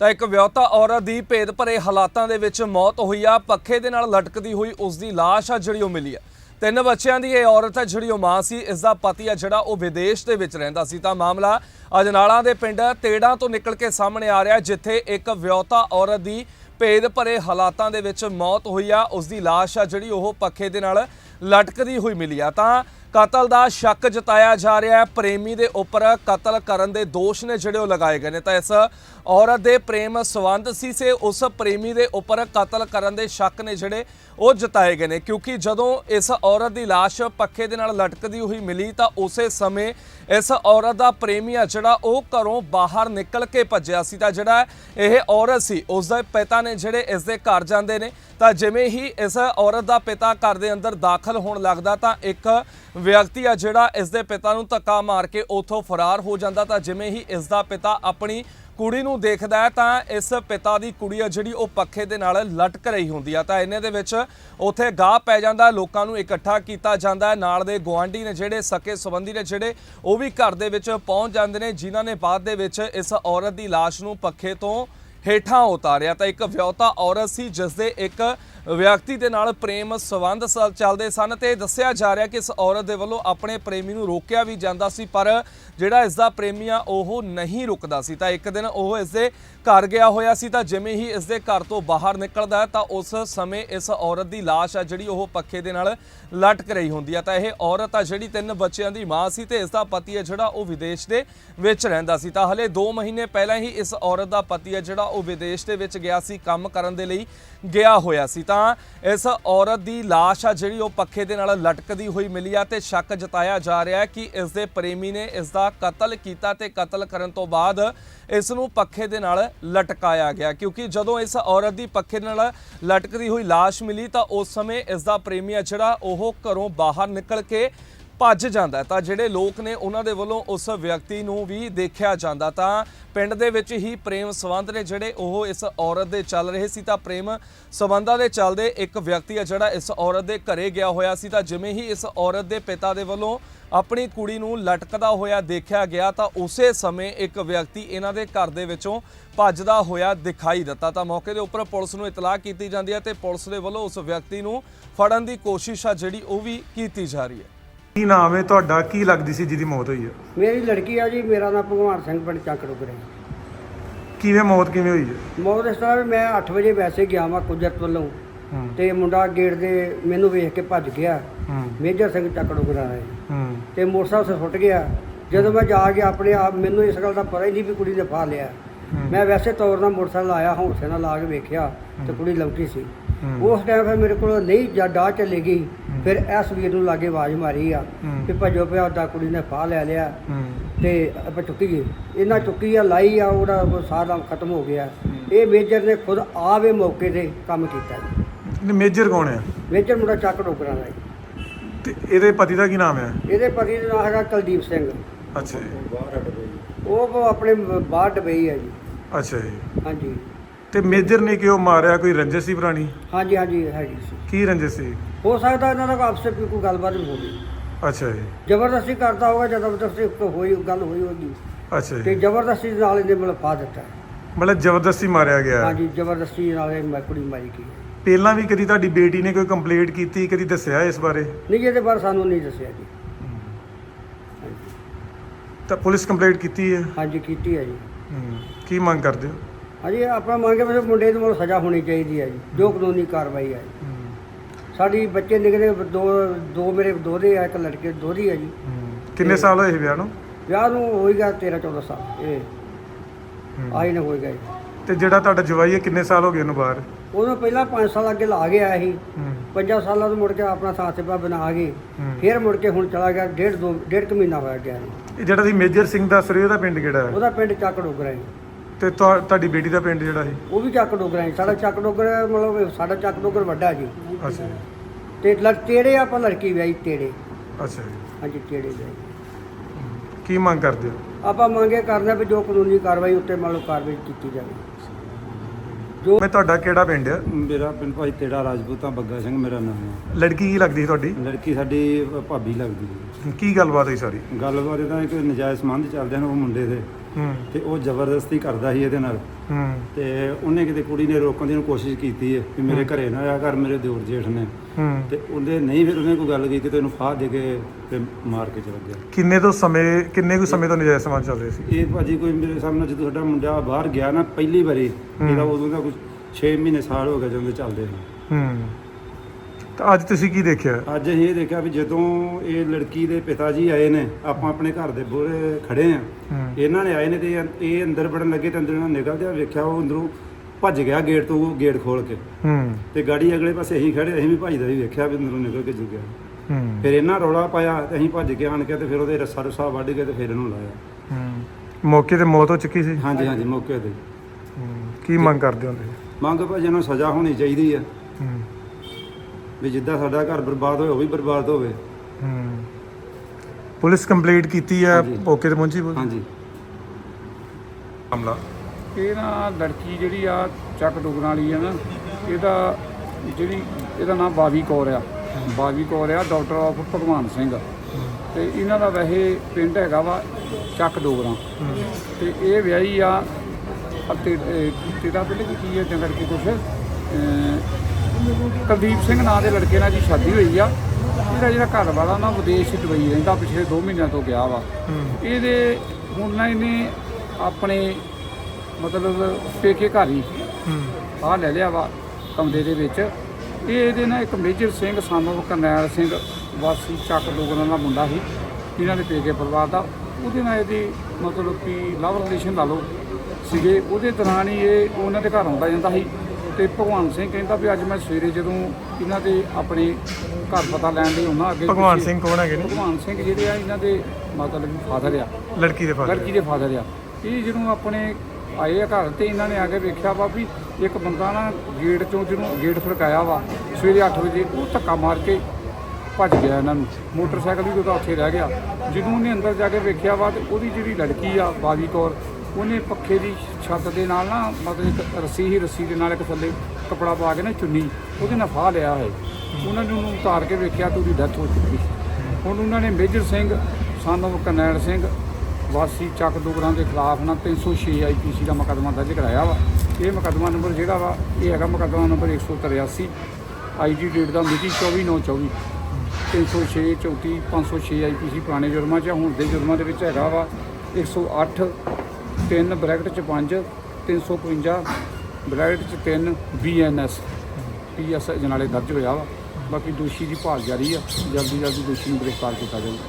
ਤਾਂ ਇੱਕ ਵਿਆਹੁਤਾ ਔਰਤ ਦੀ ਭੇਦ ਭਰੇ ਹਾਲਾਤਾਂ ਦੇ ਵਿੱਚ ਮੌਤ ਹੋਈ ਆ। ਪੱਖੇ ਦੇ ਨਾਲ ਲਟਕਦੀ ਹੋਈ ਉਸ ਦੀ ਲਾਸ਼ ਆ, ਜਿਹੜੀ ਉਹ ਮਿਲੀ ਆ। ਤਿੰਨ ਬੱਚਿਆਂ ਦੀ ਇਹ ਔਰਤ ਹੈ ਜਿਹੜੀ ਉਹ ਮਾਂ ਸੀ, ਇਸ ਦਾ ਪਤੀ ਆ, ਜਿਹੜਾ ਉਹ ਵਿਦੇਸ਼ ਦੇ ਵਿੱਚ ਰਹਿੰਦਾ ਸੀ। ਤਾਂ ਮਾਮਲਾ ਅਜਨਾਲਾ ਦੇ ਪਿੰਡ ਤੇੜਾਂ ਤੋਂ ਨਿਕਲ ਕੇ ਸਾਹਮਣੇ ਆ ਰਿਹਾ, ਜਿੱਥੇ ਇੱਕ ਵਿਆਹੁਤਾ ਔਰਤ ਦੀ ਭੇਦ ਭਰੇ ਹਾਲਾਤਾਂ ਦੇ ਵਿੱਚ ਮੌਤ ਹੋਈ ਆ। ਉਸ ਦੀ ਲਾਸ਼ ਆ, ਜਿਹੜੀ ਉਹ ਪੱਖੇ ਦੇ ਨਾਲ ਲਟਕਦੀ ਹੋਈ ਮਿਲੀ ਆ। ਤਾਂ ਕਤਲ ਦਾ ਸ਼ੱਕ ਜਤਾਇਆ ਜਾ ਰਿਹਾ ਹੈ। ਪ੍ਰੇਮੀ ਦੇ ਉੱਪਰ ਕਤਲ ਕਰਨ ਦੇ ਦੋਸ਼ ਨੇ ਜਿਹੜੇ ਉਹ ਲਗਾਏ ਗਏ ਨੇ। ਤਾਂ ਇਸ ਔਰਤ ਦੇ ਪ੍ਰੇਮ ਸੰਬੰਧ ਸੀ ਸੇ ਉਸ ਪ੍ਰੇਮੀ ਦੇ ਉੱਪਰ ਕਤਲ ਕਰਨ ਦੇ ਸ਼ੱਕ ਨੇ ਜਿਹੜੇ ਉਹ ਜਤਾਏ ਗਏ ਨੇ। ਕਿਉਂਕਿ ਜਦੋਂ ਇਸ ਔਰਤ ਦੀ ਲਾਸ਼ ਪੱਖੇ ਦੇ ਨਾਲ ਲਟਕਦੀ ਹੋਈ ਮਿਲੀ ਤਾਂ ਉਸੇ ਸਮੇਂ ਇਸ ਔਰਤ ਦਾ ਪ੍ਰੇਮੀ ਆ ਜਿਹੜਾ ਉਹ ਘਰੋਂ ਬਾਹਰ ਨਿਕਲ ਕੇ ਭੱਜਿਆ ਸੀ। ਤਾਂ ਜਿਹੜਾ ਇਹ ਔਰਤ ਸੀ ਉਸ ਦੇ ਪਿਤਾ ਨੇ ਜਿਹੜੇ ਇਸ ਦੇ ਘਰ ਜਾਂਦੇ ਨੇ, ਤਾਂ ਜਿਵੇਂ ਹੀ ਇਸ ਔਰਤ ਦਾ ਪਿਤਾ ਘਰ ਦੇ ਅੰਦਰ ਦਾਖਲ ਹੋਣ ਲੱਗਦਾ ਤਾਂ ਇੱਕ ਵਿਅਕਤੀ ਆ ਜਿਹੜਾ ਇਸ ਦੇ ਪਿਤਾ ਨੂੰ ਧੱਕਾ ਮਾਰ ਕੇ ਉਥੋਂ ਫਰਾਰ ਹੋ ਜਾਂਦਾ। ਤਾਂ ਜਿਵੇਂ ਹੀ ਇਸ ਦਾ ਪਿਤਾ ਆਪਣੀ ਕੁੜੀ ਨੂੰ ਦੇਖਦਾ ਹੈ ਤਾਂ ਇਸ ਪਿਤਾ ਦੀ ਕੁੜੀ ਆ ਜਿਹੜੀ ਉਹ ਪੱਖੇ ਦੇ ਨਾਲ ਲਟਕ ਰਹੀ ਹੁੰਦੀ ਆ। ਤਾਂ ਇਹਨੇ ਦੇ ਵਿੱਚ ਉੱਥੇ ਗਾਹ ਪੈ ਜਾਂਦਾ, ਲੋਕਾਂ ਨੂੰ ਇਕੱਠਾ ਕੀਤਾ ਜਾਂਦਾ ਨਾਲ ਦੇ ਗਵਾਂਢੀ ਨੇ ਜਿਹੜੇ ਸਕੇ ਸੰਬੰਧੀ ਨੇ ਜਿਹੜੇ ਉਹ ਵੀ ਘਰ ਦੇ ਵਿੱਚ ਪਹੁੰਚ ਜਾਂਦੇ ਨੇ, ਜਿਨ੍ਹਾਂ ਨੇ ਬਾਅਦ ਦੇ ਵਿੱਚ ਇਸ ਔਰਤ ਦੀ ਲਾਸ਼ ਨੂੰ ਪੱਖੇ ਤੋਂ ਹੇਠਾਂ ਉਤਾਰਿਆ। ਤਾਂ ਇੱਕ ਵਿਆਹੁਤਾ ਔਰਤ ਸੀ ਜਿਸ ਦੇ ਇੱਕ ਵਿਅਕਤੀ ਦੇ ਨਾਲ ਪ੍ਰੇਮ ਸੰਬੰਧ ਸ- ਚੱਲਦੇ ਸਨ ਤੇ ਦੱਸਿਆ ਜਾ ਰਿਹਾ ਕਿ ਇਸ ਔਰਤ ਦੇ ਵੱਲੋਂ ਆਪਣੇ ਪ੍ਰੇਮੀ ਨੂੰ ਰੋਕਿਆ ਵੀ ਜਾਂਦਾ ਸੀ, ਪਰ ਜਿਹੜਾ ਇਸ ਦਾ ਪ੍ਰੇਮੀ ਆ, ਉਹ ਨਹੀਂ ਰੁਕਦਾ ਸੀ। ਤਾਂ ਇੱਕ ਦਿਨ ਉਹ ਇਸ ਦੇ ਘਰ ਗਿਆ ਹੋਇਆ ਸੀ, ਤਾਂ ਜਿਵੇਂ ਹੀ ਇਸ ਦੇ ਘਰ ਤੋਂ ਬਾਹਰ ਨਿਕਲਦਾ, ਤਾਂ ਉਸ ਸਮੇਂ ਇਸ ਔਰਤ ਦੀ ਲਾਸ਼ ਆ, ਜਿਹੜੀ ਉਹ ਪੱਖੇ ਦੇ ਨਾਲ ਲਟਕ ਰਹੀ ਹੁੰਦੀ ਆ। ਤਾਂ ਇਹ ਔਰਤ ਆ, ਜਿਹੜੀ ਤਿੰਨ ਬੱਚਿਆਂ ਦੀ ਮਾਂ ਸੀ ਤੇ ਇਸ ਦਾ ਪਤੀ ਹੈ ਜਿਹੜਾ ਉਹ ਵਿਦੇਸ਼ ਦੇ ਵਿੱਚ ਰਹਿੰਦਾ ਸੀ। ਤਾਂ ਹਲੇ 2 ਮਹੀਨੇ ਪਹਿਲਾਂ ਹੀ ਇਸ ਔਰਤ ਦਾ ਪਤੀ ਹੈ ਜਿਹੜਾ ਉਹ ਵਿਦੇਸ਼ ਦੇ ਵਿੱਚ ਗਿਆ ਸੀ, ਕੰਮ ਕਰਨ ਦੇ ਲਈ ਗਿਆ ਹੋਇਆ ਸੀ। ਤਾਂ ਇਸ ਔਰਤ ਦੀ ਲਾਸ਼ ਆ ਜਿਹੜੀ ਉਹ ਪੱਖੇ ਦੇ ਨਾਲ ਲਟਕਦੀ ਹੋਈ ਮਿਲੀ ਆ ਤੇ ਸ਼ੱਕ ਜਤਾਇਆ ਜਾ ਰਿਹਾ ਹੈ ਕਿ ਇਸ ਦੇ ਪ੍ਰੇਮੀ ਨੇ ਇਸ ਦਾ ਕਤਲ ਕੀਤਾ ਤੇ ਕਤਲ ਕਰਨ ਤੋਂ ਬਾਅਦ ਇਸ ਨੂੰ ਪੱਖੇ ਦੇ ਨਾਲ ਲਟਕਾਇਆ ਗਿਆ। ਕਿਉਂਕਿ ਜਦੋਂ ਇਸ ਔਰਤ ਦੀ ਪੱਖੇ ਨਾਲ ਲਟਕਦੀ ਹੋਈ ਲਾਸ਼ ਮਿਲੀ ਤਾਂ ਉਸ ਸਮੇਂ ਇਸ ਦਾ ਪ੍ਰੇਮੀ ਆ ਜਿਹੜਾ ਉਹ ਘਰੋਂ ਬਾਹਰ ਨਿਕਲ ਕੇ ਭੱਜ ਜਾਂਦਾ ਤਾਂ ਜਿਹੜੇ ਲੋਕ ਨੇ ਉਹਨਾਂ ਦੇ ਵੱਲੋਂ ਉਸ ਵਿਅਕਤੀ ਨੂੰ ਵੀ ਦੇਖਿਆ ਜਾਂਦਾ। ਤਾਂ ਪਿੰਡ ਦੇ ਵਿੱਚ ਹੀ ਪ੍ਰੇਮ ਸੰਬੰਧ ਨੇ ਜਿਹੜੇ ਉਹ ਇਸ ਔਰਤ ਦੇ ਚੱਲ ਰਹੇ ਸੀ। ਤਾਂ ਪ੍ਰੇਮ ਸੰਬੰਧਾਂ ਦੇ ਚੱਲਦੇ ਇੱਕ ਵਿਅਕਤੀ ਆ ਜਿਹੜਾ ਇਸ ਔਰਤ ਦੇ ਘਰੇ ਗਿਆ ਹੋਇਆ ਸੀ। ਤਾਂ ਜਿਵੇਂ ਹੀ ਇਸ ਔਰਤ ਦੇ ਪਿਤਾ ਦੇ ਵੱਲੋਂ ਆਪਣੀ ਕੁੜੀ ਨੂੰ ਲਟਕਦਾ ਹੋਇਆ ਦੇਖਿਆ ਗਿਆ, ਤਾਂ ਉਸੇ ਸਮੇਂ ਇੱਕ ਵਿਅਕਤੀ ਇਹਨਾਂ ਦੇ ਘਰ ਦੇ ਵਿੱਚੋਂ ਭੱਜਦਾ ਹੋਇਆ ਦਿਖਾਈ ਦਿੱਤਾ। ਤਾਂ ਮੌਕੇ ਦੇ ਉੱਪਰ ਪੁਲਿਸ ਨੂੰ ਇਤਲਾਹ ਕੀਤੀ ਜਾਂਦੀ ਹੈ ਤੇ ਪੁਲਿਸ ਦੇ ਵੱਲੋਂ ਉਸ ਵਿਅਕਤੀ ਨੂੰ ਫੜਨ ਦੀ ਕੋਸ਼ਿਸ਼ ਆ ਜਿਹੜੀ ਉਹ ਵੀ ਕੀਤੀ ਜਾ ਰਹੀ ਹੈ। ਕੀ ਨਾਮ ਹੈ ਤੁਹਾਡਾ? ਕੀ ਲੱਗਦੀ ਸੀ ਜਿਹਦੀ ਮੌਤ ਹੋਈ ਹੈ? ਮੇਰੀ ਲੜਕੀ ਆ ਜੀ ਮੇਰਾ ਨਾਮ ਭਗਵਾਨ ਸਿੰਘ ਪਿੰਡ ਚੱਕ ਡੁਗਰੇ। ਕਿਵੇਂ ਮੌਤ ਕਿਵੇਂ ਹੋਈ ਹੈ? ਮੌਤ ਇਸ ਤਰ੍ਹਾਂ ਵੀ ਮੈਂ 8 ਵਜੇ ਵੈਸੇ ਗਿਆ ਵਾਂ ਕੁਦਰਤ ਵੱਲੋਂ ਹੂੰ। ਤੇ ਮੁੰਡਾ ਗੇਟ ਦੇ ਮੈਨੂੰ ਵੇਖ ਕੇ ਭੱਜ ਗਿਆ। ਹੂੰ। ਮੇਜਰ ਸਿੰਘ ਚੱਕ ਡੁਗਰਾ ਹੈ। ਹੂੰ। ਤੇ ਮੋਟਰਸਾਈਕਲ ਸੁੱਟ ਗਿਆ। ਜਦੋਂ ਮੈਂ ਜਾ ਕੇ ਆਪਣੇ ਆਪ ਮੈਨੂੰ ਇਸ ਗੱਲ ਦਾ ਪਤਾ ਹੀ ਨਹੀਂ ਵੀ ਕੁੜੀ ਨੇ ਫਾ ਲਿਆ। ਹੂੰ। ਮੈਂ ਵੈਸੇ ਤੌਰ ਨਾਲ ਮੋਟਰਸਾਈਕਲ ਆਇਆ ਹੌਂਸੇ ਨਾਲ ਲਾ ਕੇ ਵੇਖਿਆ ਤੇ ਕੁੜੀ ਲੌਟੀ ਸੀ। ਉਸ ਟਾਈਮ ਫਿਰ ਮੇਰੇ ਕੋਲ ਨਹੀਂ ਜਾਂ ਡਾਹ ਚੱਲੇ ਗਈ ਫਿਰ ਐਸ ਵੀਰ ਨੂੰ ਲਾਗੇ ਆਵਾਜ਼ ਮਾਰੀ ਆ। ਕਿ ਭੱਜੋ ਪਿਆ ਉਹਦਾ ਕੁੜੀ ਨੇ ਫਾ ਲੈ ਲਿਆ ਤੇ ਆਪਾਂ ਚੁੱਕੀਏ ਇਹਨਾਂ ਚੁੱਕੀ ਆ ਲਾਈ ਆ ਉਹਦਾ ਉਹ ਸਾਰਾ ਖਤਮ ਹੋ ਗਿਆ। ਇਹ ਮੇਜਰ ਨੇ ਖੁਦ ਆਵੇ ਮੌਕੇ ਤੇ ਕੰਮ ਕੀਤਾ। ਮੇਜਰ ਕੌਣ ਹੈ ਮੇਜਰ ਮੁੰਡਾ ਚੱਕ ਡੋਗਰਾਂ ਦਾ ਤੇ ਇਹਦੇ ਪਤੀ ਦਾ ਕੀ ਨਾਮ ਹੈ ਇਹਦੇ ਪਤੀ ਦਾ ਨਾਮ ਹੈਗਾ ਕੁਲਦੀਪ ਸਿੰਘ। ਅੱਛਾ ਜੀ। ਉਹ ਆਪਣੇ ਬਾਹਰ ਡਬਈ ਹੈ ਜੀ। ਅੱਛਾ ਜੀ। ਹਾਂਜੀ। ਤੇ ਮੇਜਰ ਨੇ ਕਿਉਂ ਮਾਰਿਆ ਕੋਈ ਰੰਜਿਸ਼ ਸੀ ਪੁਰਾਣੀ? ਹਾਂਜੀ ਹਾਂਜੀ ਹੈਗੀ ਸੀ ਕੀ ਰੰਜਿਸ਼ ਸੀ? ਹੋ ਸਕਦਾ ਇਹਨਾਂ ਦਾ ਕੋਈ ਆਪਸੇ ਵੀ ਕੋਈ ਗੱਲਬਾਤ ਵੀ ਹੋ ਗਈ ਅੱਛਾ ਜੀ। ਜ਼ਬਰਦਸਤੀ ਕਰਦਾ ਹੋਗਾ ਜ਼ਬਰਦਸਤੀ ਕੋਈ ਹੋਈ ਗੱਲ ਹੋਈ ਹੋਗੀ ਅੱਛਾ ਤੇ ਜੀ ਜ਼ਬਰਦਸਤੀ ਨਾਲ ਇਹਨੇ ਮਤਲਬ ਪਾ ਦਿੱਤਾ। ਮਤਲਬ ਜ਼ਬਰਦਸਤੀ ਮਾਰਿਆ ਗਿਆ। ਹਾਂਜੀ ਜ਼ਬਰਦਸਤੀ ਨਾਲ ਇਹ ਮੈਂ ਕੁੜੀ ਮਾਰੀ ਗਈ। ਪਹਿਲਾਂ ਵੀ ਕਦੀ ਤੁਹਾਡੀ ਬੇਟੀ ਨੇ ਕੋਈ ਕੰਪਲੇਂਟ ਕੀਤੀ ਕਦੀ ਦੱਸਿਆ ਇਸ ਬਾਰੇ? ਨਹੀਂ ਇਹਦੇ ਬਾਰੇ ਸਾਨੂੰ ਨਹੀਂ ਦੱਸਿਆ ਜੀ। ਤਾਂ ਪੁਲਿਸ ਕੰਪਲੇਂਟ ਕੀਤੀ ਹੈ? ਹਾਂਜੀ ਕੀਤੀ ਹੈ ਜੀ। ਹੂੰ। ਕੀ ਮੰਗ ਕਰਦੇ ਹੋ? ਹਾਂਜੀ ਆਪਣਾ ਮੰਗੇ ਵੀ ਮੁੰਡੇ ਨੂੰ ਸਜ਼ਾ ਹੋਣੀ ਚਾਹੀਦੀ ਹੈ ਜੀ ਜੋ ਕਾਨੂੰਨੀ ਕਾਰਵਾਈ ਹੈ ਹੂੰ। ਸਾਡੀ ਬੱਚੇ ਨਿਕਲੇ ਦੋ ਦੋ ਮੇਰੇ ਦੋਹਰੇ ਆ ਇੱਕ ਲੜਕੇ ਦੋਹਰੀ ਹੈ ਜੀ ਹੂੰ। ਕਿੰਨੇ ਸਾਲ ਹੋਏ ਸੀ ਵਿਆਹ ਨੂੰ ਵਿਆਹ ਨੂੰ ਹੋਏਗਾ 13 14 ਸਾਲ ਇਹ ਹੂੰ। ਆਈ ਨਾ ਹੋਏਗਾ ਜੀ ਤੇ ਜਿਹੜਾ ਤੁਹਾਡਾ ਜਵਾਈ ਹੈ ਕਿੰਨੇ ਸਾਲ ਹੋ ਗਏ ਉਹਨੂੰ ਬਾਹਰ ਉਹਨੂੰ ਪਹਿਲਾਂ 5 ਸਾਲ ਅੱਗੇ ਲਾ ਗਿਆ ਸੀ ਹੂੰ। ਪੰਜਾਂ ਸਾਲਾਂ ਤੋਂ ਮੁੜ ਕੇ ਆਪਣਾ ਸਾਥ ਸੇਵਾ ਬਣਾ ਹੂੰ। ਫਿਰ ਮੁੜ ਕੇ ਹੁਣ ਚਲਾ ਗਿਆ ਡੇਢ ਦੋ ਡੇਢ ਕੁ ਮਹੀਨਾ ਹੋਇਆ ਗਿਆ। ਇਹ ਜਿਹੜਾ ਤੁਸੀਂ ਮੇਜਰ ਸਿੰਘ ਦੱਸ ਰਹੇ ਹੋ ਉਹਦਾ ਪਿੰਡ ਕਿਹੜਾ ਹੈ ਉਹਦਾ ਪਿੰਡ ਚੱਕ ਡੋਗਰਾ ਹੈ ਤੇ ਤੁਹਾ- ਤੁਹਾਡੀ ਬੇਟੀ ਦਾ ਪਿੰਡ ਜਿਹੜਾ ਸੀ? ਉਹ ਵੀ ਚੱਕ ਡੋਗਰਾ ਹੈ ਸਾਡਾ ਚੱਕ ਡੋਗਰਾ ਮਤਲਬ ਸਾਡਾ ਚੱਕ ਡੋਗਰ ਵੱਡਾ ਜੀ ਅੱਛਾ ਜੀ। ਤੇ ਲੜ ਤੇੜੇ ਆਪਾਂ ਲੜਕੀ ਵਿਆਹੀ ਤੇੜੇ। ਅੱਛਾ ਜੀ। ਹਾਂਜੀ ਤੇੜੇ ਵਿਆਹੀ। ਕੀ ਮੰਗ ਕਰਦੇ ਹੋ? ਆਪਾਂ ਮੰਗੇ ਕਰਦੇ ਹਾਂ ਵੀ ਜੋ ਕਾਨੂੰਨੀ ਕਾਰਵਾਈ ਉੱਤੇ ਮੰਨ ਲਓ ਕਾਰਵਾਈ ਕੀਤੀ ਜਾਵੇ। ਜੋ ਮੈਂ ਤੁਹਾਡਾ ਕਿਹੜਾ ਪਿੰਡ ਹੈ ਮੇਰਾ ਪਿੰਡ ਭਾਈ ਤੇੜਾ ਰਾਜਪੂਤਾਂ ਬੱਗਾ ਸਿੰਘ ਮੇਰਾ ਨਾਮ ਹੈ ਲੜਕੀ ਕੀ ਲੱਗਦੀ ਸੀ ਤੁਹਾਡੀ? ਲੜਕੀ ਸਾਡੀ ਭਾਬੀ ਲੱਗਦੀ ਹੈ ਕੀ ਗੱਲਬਾਤ ਹੋਈ ਸਾਰੀ? ਗੱਲਬਾਤ ਇਹਦਾ ਇੱਕ ਨਜਾਇਜ਼ ਸੰਬੰਧ ਚੱਲਦੇ ਹਨ ਉਹ ਮੁੰਡੇ ਦੇ। ਹੂੰ। ਤੇ ਉਹ ਜ਼ਬਰਦਸਤੀ ਕਰਦਾ ਸੀ ਇਹਦੇ ਨਾਲ। ਹੂੰ। ਤੇ ਉਹਨੇ ਕਿਤੇ ਕੁੜੀ ਨੇ ਰੋਕਣ ਦੀ ਕੋਸ਼ਿਸ਼ ਕੀਤੀ ਹੈ ਕਿ ਮੇਰੇ ਘਰੇ ਨਾ ਆਇਆ ਕਰ ਮੇਰੇ ਦਿਓਰ ਜੇਠ ਨੇ। ਹੂੰ। ਤੇ ਉਹਨੇ ਨਹੀਂ ਫਿਰ ਉਹਨੇ ਕੋਈ ਗੱਲ ਕੀਤੀ ਤੇ ਉਹਨੂੰ ਫਾਹ ਦੇ ਕੇ ਤੇ ਮਾਰ ਕੇ ਚਲਾ ਗਿਆ। ਕਿੰਨੇ ਤੋਂ ਸਮੇਂ ਕਿੰਨੇ ਕੁ ਸਮੇਂ ਤੋਂ ਨਜਾਇਜ਼ ਸਮਾਨ ਚੱਲ ਰਹੇ ਸੀ? ਇਹ ਭਾਜੀ ਕੋਈ ਮੇਰੇ ਸਾਹਮਣੇ ਜਦੋਂ ਸਾਡਾ ਮੁੰਡਾ ਬਾਹਰ ਗਿਆ ਨਾ ਪਹਿਲੀ ਵਾਰੀ ਇਹਦਾ ਉਦੋਂ ਦਾ ਕੁਝ 6 ਮਹੀਨੇ ਸਾਲ ਹੋ ਗਏ ਜਦੋਂ ਚੱਲਦੇ ਨੇ। ਹੂੰ। ਤਾਂ ਅੱਜ ਤੁਸੀਂ ਕੀ ਦੇਖਿਆ? ਅੱਜ ਅਸੀਂ ਇਹ ਦੇਖਿਆ ਵੀ ਜਦੋਂ ਇਹ ਲੜਕੀ ਦੇ ਪਿਤਾ ਜੀ ਆਏ ਨੇ ਆਪਾਂ ਆਪਣੇ ਘਰ ਦੇ ਬੂਹਰੇ ਖੜੇ ਆ। ਇਹਨਾਂ ਨੇ ਆਏ ਨੇ ਤੇ ਇਹ ਅੰਦਰ ਵੜਨ ਲੱਗੇ ਤੇ ਅੰਦਰ ਨਿਕਲਦਿਆਂ ਵੇਖਿਆ ਉਹ ਅੰਦਰੋਂ ਭੱਜ ਗਿਆ ਗੇਟ ਤੋਂ ਗੇਟ ਖੋਲ ਕੇ। ਹੂੰ। ਤੇ ਗਾੜੀ ਅਗਲੇ ਪਾਸੇ ਅਸੀਂ ਖੜੇ ਅਸੀਂ ਵੀ ਭੱਜਦਾ ਵੀ ਵੇਖਿਆ ਵੀ ਅੰਦਰੋਂ ਨਿਕਲ ਕੇ ਜੁਗਿਆ। ਹੂੰ। ਫਿਰ ਇਹਨਾਂ ਰੌਲਾ ਪਾਇਆ ਤੇ ਅਸੀਂ ਭੱਜ ਕੇ ਆਣ ਕੇ ਤੇ ਫਿਰ ਉਹਦੇ ਰੱਸਾ ਰੁੱਸਾ ਵੱਢ ਕੇ ਤੇ ਫਿਰ ਇਹਨੂੰ ਲਾਇਆ। ਹੂੰ। ਮੌਕੇ ਤੇ ਮੌਤ ਹੋ ਚੁੱਕੀ ਸੀ? ਹਾਂਜੀ ਹਾਂਜੀ ਮੌਕੇ ਤੇ। ਹੂੰ। ਕੀ ਮੰਗ ਕਰਦੇ ਹੋ ਤੁਸੀਂ? ਮੰਗ ਭਾਜੀ ਇਹਨੂੰ ਸਜ਼ਾ ਹੋਣੀ ਚਾਹੀਦੀ ਆ। ਹੂੰ। ਵੀ ਜਿੱਦਾਂ ਸਾਡਾ ਘਰ ਬਰਬਾਦ ਹੋਇਆ ਉਹ ਵੀ ਬਰਬਾਦ ਹੋਵੇ। ਹੂੰ। ਪੁਲਿਸ ਕੰਪਲੀਟ ਕੀਤੀ ਹਾਂਜੀ। ਮੌਕੇ ਤੇ ਪਹੁੰਚੀ ਪੁਲਿਸ? ਹਾਂਜੀ। ਮਾਮਲਾ ਇਹ ਨਾ ਲੜਕੀ ਜਿਹੜੀ ਆ ਚੱਕ ਡੁਗਰਾਂ ਵਾਲੀ ਆ ਨਾ ਇਹਦਾ ਜਿਹੜੀ ਇਹਦਾ ਨਾਮ ਬਾਵੀ ਕੌਰ ਆ। ਬਾਵੀ ਕੌਰ ਆ ਡਾਕਟਰ ਆਫ ਭਗਵਾਨ ਸਿੰਘ। ਤੇ ਇਹਨਾਂ ਦਾ ਵੈਸੇ ਪਿੰਡ ਹੈਗਾ ਵਾ ਚੱਕ ਡੋਗਰਾਂ। ਤੇ ਇਹ ਵਿਆਹੀ ਆ ਅਤੇ ਤੇਰਾ ਪਿੰਡ ਕੀ ਕੀ ਹੈ ਜਾਂ ਕਰਕੇ ਕੁਛ? ਅਹ ਕੁਲਦੀਪ ਸਿੰਘ ਨਾਂ ਦੇ ਲੜਕੇ ਨਾਲ ਜੀ ਸ਼ਾਦੀ ਹੋਈ ਆ। ਇਹਦਾ ਜਿਹੜਾ ਘਰ ਵਾਲਾ ਨਾ ਵਿਦੇਸ਼ ਦੁਬਈ ਰਹਿੰਦਾ ਪਿਛਲੇ 2 ਮਹੀਨਿਆਂ ਤੋਂ ਗਿਆ ਵਾ। ਇਹਦੇ ਹੁਣ ਨਾ ਇਹਨੇ ਆਪਣੇ ਮਤਲਬ ਪੇਕੇ ਘਰ ਹੀ ਆ ਲੈ ਲਿਆ ਵਾ ਕਮਰੇ ਦੇ ਵਿੱਚ। ਇਹ ਇਹਦੇ ਨਾਲ ਇੱਕ ਮੇਜਰ ਸਿੰਘ ਸਾਨੂੰ ਕਰਨੈਲ ਸਿੰਘ ਵਾਸੀ ਚੱਕ ਲੋਗਨਾਂ ਦਾ ਮੁੰਡਾ ਸੀ। ਇਹਨਾਂ ਦੇ ਪੇਕੇ ਪਰਿਵਾਰ ਦਾ। ਉਹਦੇ ਨਾਲ ਇਹਦੀ ਮਤਲਬ ਕਿ ਲਵ ਰਿਲੇਸ਼ਨ ਲਾ ਲਓ ਸੀਗੇ। ਉਹਦੇ ਦੌਰਾਨ ਹੀ ਇਹ ਉਹਨਾਂ ਦੇ ਘਰ ਆਉਂਦਾ ਜਾਂਦਾ ਸੀ। ਤੇ ਭਗਵਾਨ ਸਿੰਘ ਕਹਿੰਦਾ ਵੀ ਅੱਜ ਮੈਂ ਸਵੇਰੇ ਜਦੋਂ ਇਹਨਾਂ ਦੇ ਆਪਣੇ ਘਰ ਪਤਾ ਲੈਣ ਲਈ ਉਹਨਾਂ ਅੱਗੇ ਭਗਵਾਨ ਸਿੰਘ ਕੌਣ ਹੈਗੇ ਨੇ? ਭਗਵਾਨ ਸਿੰਘ ਜਿਹੜੇ ਆ ਇਹਨਾਂ ਦੇ ਮਤਲਬ ਫਾਦਰ ਆ। ਲੜਕੀ ਦੇ ਫਾਦਰ ਲੜਕੀ ਦੇ ਫਾਦਰ ਆ। ਇਹ ਜਦੋਂ ਆਪਣੇ ਆਏ ਆ ਘਰ ਤੇ ਇਹਨਾਂ ਨੇ ਆ ਕੇ ਵੇਖਿਆ ਵਾ ਵੀ ਇੱਕ ਬੰਦਾ ਨਾ ਗੇਟ ਚੋਂ ਜਿਹਨੂੰ ਗੇਟ ਖੜਕਾਇਆ ਵਾ ਸਵੇਰੇ 8 ਵਜੇ ਉਹ ਧੱਕਾ ਮਾਰ ਕੇ ਭੱਜ ਗਿਆ ਇਹਨਾਂ ਨੂੰ। ਮੋਟਰਸਾਈਕਲ ਵੀ ਉਹਦਾ ਉੱਥੇ ਰਹਿ ਗਿਆ। ਜਦੋਂ ਉਹਨੇ ਅੰਦਰ ਜਾ ਕੇ ਵੇਖਿਆ ਵਾ ਤੇ ਉਹਦੀ ਜਿਹੜੀ ਲੜਕੀ ਆ ਬਾਵੀ ਕੌਰ ਉਹਨੇ ਪੱਖੇ ਦੀ ਛੱਤ ਦੇ ਨਾਲ ਨਾ ਮਤਲਬ ਇੱਕ ਰੱਸੀ ਹੀ ਰੱਸੀ ਦੇ ਨਾਲ ਇੱਕ ਥੱਲੇ ਕਪੜਾ ਪਾ ਕੇ ਨਾ ਚੁੰਨੀ ਉਹਦੇ ਨਾਲ ਫਾਹ ਲਿਆ ਹੈ ਉਹਨਾਂ ਨੇ ਉਹਨੂੰ ਉਤਾਰ ਕੇ ਵੇਖਿਆ ਤੇ ਉਹਦੀ ਡੈਥ ਹੋ ਚੁੱਕੀ ਹੁਣ ਉਹਨਾਂ ਨੇ ਮੇਜਰ ਸਿੰਘ ਸਾਨੂੰ ਕਰਨੈਲ ਸਿੰਘ, ਵਾਸੀ ਚੱਕ ਡੁਗਰਾਂ ਦੇ ਖਿਲਾਫ ਨਾ 306 ਆਈਪੀਸੀ ਦਾ ਮੁਕੱਦਮਾ ਦਰਜ ਕਰਾਇਆ ਵਾ। ਇਹ ਮੁਕੱਦਮਾ ਨੰਬਰ ਜਿਹੜਾ ਵਾ, ਇਹ ਹੈਗਾ ਮੁਕੱਦਮਾ ਨੰਬਰ 183 ਆਈਜੀ ਡੇਟ ਦਾ ਮਿਤੀ 24924 306 34 506 ਆਈਪੀਸੀ ਪੁਰਾਣੇ ਜੁਰਮਾਂ 'ਚ ਹੁਣ ਦੇ ਜੁਰਮਾਂ ਦੇ ਵਿੱਚ ਹੈਗਾ ਵਾ 108 3 ਬ੍ਰੈਕਟ 'ਚ 5 355 ਬ੍ਰੈਕਟ 'ਚ 3 ਬੀਐਨਐਸ ਪੀਐਸ ਜਨਾਲੇ ਦਰਜ ਹੋਇਆ ਵਾ। ਬਾਕੀ ਦੋਸ਼ੀ ਦੀ ਭਾਲ ਜਾਰੀ ਆ। ਜਲਦੀ ਜਲਦੀ ਦੋਸ਼ੀ ਨੂੰ ਗ੍ਰਿਫਤਾਰ ਕੀਤਾ ਜਾਊਗਾ